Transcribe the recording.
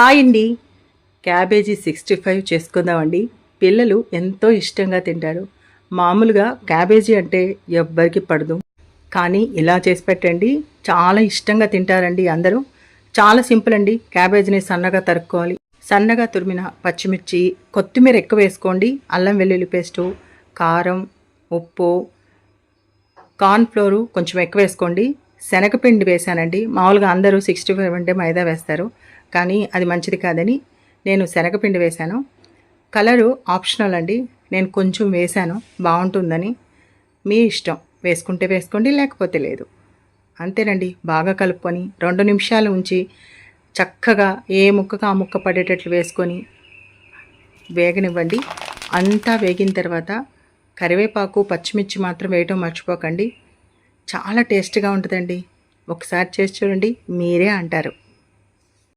Hi అండి. Cabbage sixty five చేసుకుందామండి. పిల్లలు ఎంతో ఇష్టంగా తింటారు. మామూలుగా క్యాబేజీ అంటే ఎవ్వరికి పడదు. కానీ ఇలా చేసి పెట్టండి. చాలా ఇష్టంగా తింటారండి అందరూ. చాలా సింపుల్ అండి. క్యాబేజీని సన్నగా తరుక్కోవాలి. సన్నగా తురిమిన పచ్చిమిర్చి కొత్తిమీర ఎక్కువ వేసుకోండి. అల్లం వెల్లుల్లి పేస్టు కారం ఉప్పు కార్న్ఫ్లోరు కొంచెం ఎక్కువ వేసుకోండి. శనగపిండి వేసానండి. మామూలుగా అందరూ సిక్స్టీ ఫైవ్ అంటే మైదా వేస్తారు. కానీ అది మంచిది కాదని నేను శనగపిండి వేశాను. కలరు ఆప్షనల్ అండి. నేను కొంచెం వేశాను. బాగుంటుందని మీ ఇష్టం. వేసుకుంటే వేసుకోండి లేకపోతే లేదు. అంతేనండి. బాగా కలుపుకొని రెండు నిమిషాలు ఉంచి చక్కగా ఏ ముక్కకు ఆ ముక్క పడేటట్లు వేసుకొని వేగనివ్వండి. అంతా వేగిన తర్వాత కరివేపాకు పచ్చిమిర్చి మాత్రం వేయటం మర్చిపోకండి. చాలా టేస్ట్గా ఉంటుందండి. ఒకసారి చేసి చూడండి. మీరే అంటారు.